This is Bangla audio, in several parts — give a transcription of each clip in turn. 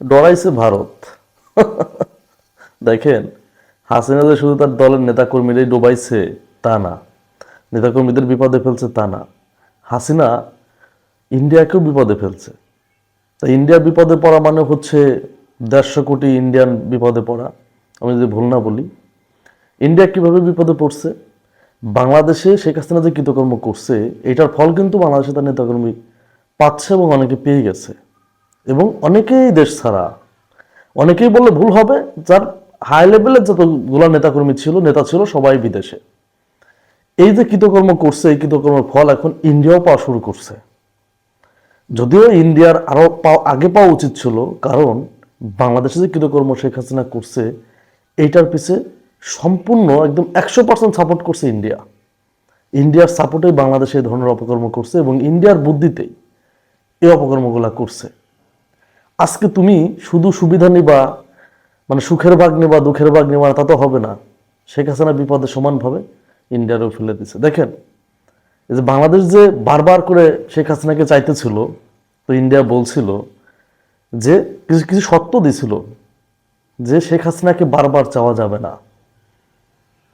ডরাইছে ভারত। দেখেন, হাসিনা যে শুধু তার দলের নেতাকর্মীরাই ডোবাইছে, তা না। নেতাকর্মীদের বিপদে ফেলছে, তা না। হাসিনা ইন্ডিয়াকেও বিপদে ফেলছে। তা ইন্ডিয়া বিপদে পড়া মানে হচ্ছে দেড়শো কোটি ইন্ডিয়ান বিপদে পড়া। আমি যদি ভুল না বলি, ইন্ডিয়া কীভাবে বিপদে পড়ছে? বাংলাদেশে শেখ হাসিনা যে কৃতকর্ম করছে, এটার ফল কিন্তু বাংলাদেশে তার নেতাকর্মী পাচ্ছে এবং অনেকে পেয়ে গেছে। এবং অনেকেই দেশ ছাড়া। অনেকেই বললে ভুল হবে, যার হাই লেভেলের যতগুলো নেতাকর্মী ছিল, নেতা ছিল, সবাই বিদেশে। এই যে কৃতকর্ম করছে, এই কৃতকর্মের ফল এখন ইন্ডিয়াও পাওয়া শুরু করছে। যদিও ইন্ডিয়ার আরও পাওয়া আগে পাওয়া উচিত ছিল, কারণ বাংলাদেশে যে কৃতকর্ম শেখ হাসিনা করছে, এইটার পিছে সম্পূর্ণ একদম একশো পার্সেন্ট সাপোর্ট করছে ইন্ডিয়া ইন্ডিয়ার সাপোর্টেই বাংলাদেশে এই ধরনের অপকর্ম করছে এবং ইন্ডিয়ার বুদ্ধিতেই এই অপকর্মগুলা করছে। আজকে তুমি শুধু সুবিধা নিবা মানে সুখের ভাগ নেবা, দুঃখের ভাগ নেবা, তা তো হবে না। শেখ হাসিনা বিপদে সমানভাবে ইন্ডিয়ারও ফেলে দিছে দেখেন, এই যে বাংলাদেশ যে বারবার করে শেখ হাসিনাকে চাইতেছিল, তো ইন্ডিয়া বলছিল যে কিছু কিছু শর্ত দিছিল যে শেখ হাসিনাকে বারবার চাওয়া যাবে না।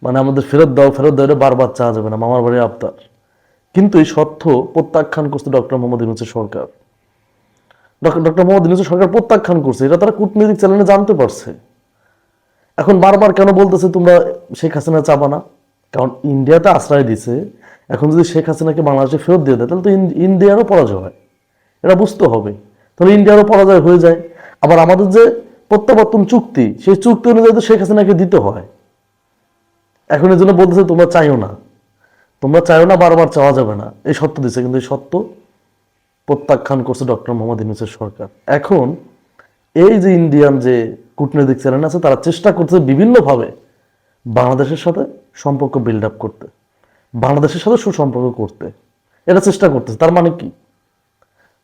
মানে আমাদের ফেরত দাও ফেরত দাও, এটা বারবার চাওয়া যাবে না, মামার বাড়ির আবতার কিন্তু এই সত্য প্রত্যাখ্যান করছে ডক্টর মোহাম্মদ ইউনুসের সরকার। ডক্টর মোহাম্মদ ইউনুসের সরকার প্রত্যাখ্যান করছে। এটা তারা কূটনৈতিক চ্যানেলে জানতে পারছে। এখন বারবার কেন বলতেছে তোমরা শেখ হাসিনা চাবা না? কারণ ইন্ডিয়াতে আশ্রয় দিছে। এখন যদি শেখ হাসিনাকে বাংলাদেশে ফেরত দিয়ে দেয়, তাহলে তো ইন্ডিয়ারও পরাজয় হয়। এটা বুঝতে হবে। তাহলে ইন্ডিয়ারও পরাজয় হয়ে যায়। আবার আমাদের যে প্রত্যাবর্তন চুক্তি, সেই চুক্তি অনুযায়ী তো শেখ হাসিনাকে দিতে হয়। এখন এর জন্য বলতেছে তোমরা চাইও না। তোমরা চাইও না বারবার চাওয়া যাবে না। এই সত্য দিছে, কিন্তু এই সত্য প্রত্যাখ্যান করছে ডক্টর মোহাম্মদ ইউনুসের সরকার। এখন এই যে ইন্ডিয়ান যে কূটনৈতিক চ্যানেল আছে, তারা চেষ্টা করছে বিভিন্নভাবে বাংলাদেশের সাথে সম্পর্ক বিল্ড আপ করতে, বাংলাদেশের সাথে সুসম্পর্ক করতে। এটা চেষ্টা করতেছে, তার মানে কি?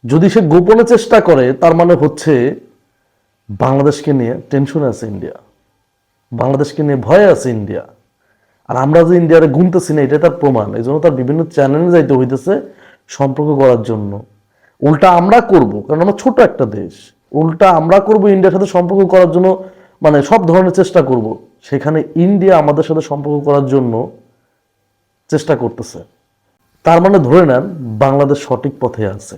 যদি সে গোপনে চেষ্টা করে, তার মানে হচ্ছে বাংলাদেশকে নিয়ে টেনশনে আছে ইন্ডিয়া, বাংলাদেশকে নিয়ে ভয়ে আছে ইন্ডিয়া। আর আমরা যে ইন্ডিয়ারে গুনতেছি না এটা তার প্রমাণ। এই জন্য তার বিভিন্ন চ্যানেলে যাইতে হইতেছে সম্পর্ক করার জন্য। উল্টা আমরা করব, কারণ আমরা ছোট একটা দেশ। উল্টা আমরা করব ইন্ডিয়ার সাথে সম্পর্ক করার জন্য মানে সব ধরনের চেষ্টা করব। সেখানে ইন্ডিয়া আমাদের সাথে সম্পর্ক করার জন্য চেষ্টা করতেছে। তার মানে ধরে নেন, বাংলাদেশ সঠিক পথে আছে।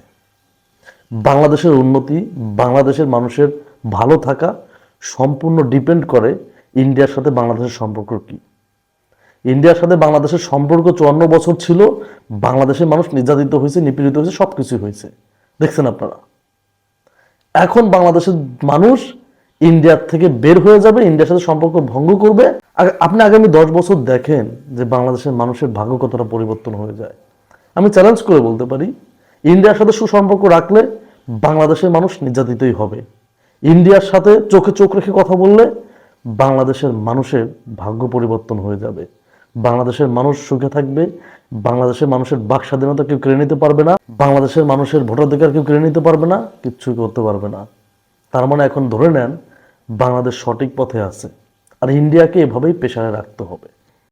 বাংলাদেশের উন্নতি, বাংলাদেশের মানুষের ভালো থাকা সম্পূর্ণ ডিপেন্ড করে ইন্ডিয়ার সাথে বাংলাদেশের সম্পর্ক কি। ইন্ডিয়ার সাথে বাংলাদেশের সম্পর্ক চুয়ান্ন বছর ছিল, বাংলাদেশের মানুষ নির্যাতিত হয়েছে, নিপীড়িত হয়েছে সব কিছুই হয়েছে। দেখছেন আপনারা? এখন বাংলাদেশের মানুষ ইন্ডিয়ার থেকে বের হয়ে যাবে, ইন্ডিয়ার সাথে সম্পর্ক ভঙ্গ করবে। আপনি আগামী দশ বছর দেখেন যে বাংলাদেশের মানুষের ভাগ্য কতটা পরিবর্তন হয়ে যায়। আমি চ্যালেঞ্জ করে বলতে পারি, ইন্ডিয়ার সাথে সুসম্পর্ক রাখলে বাংলাদেশের মানুষ নির্যাতিতই হবে। ইন্ডিয়ার সাথে চোখে চোখ রেখে কথা বললে বাংলাদেশের মানুষের ভাগ্য পরিবর্তন হয়ে যাবে। বাংলাদেশের মানুষ সুখে থাকবে, বাংলাদেশের মানুষের বাক স্বাধীনতা কেউ কেড়ে নিতে পারবে না, বাংলাদেশের মানুষের ভোটাধিকার কেউ কেড়ে নিতে পারবে না, কিচ্ছু করতে পারবে না। তার মানে এখন ধরে নেন, বাংলাদেশ সঠিক পথে আছে। আর ইন্ডিয়াকে এভাবেই পেশায় রাখতে হবে।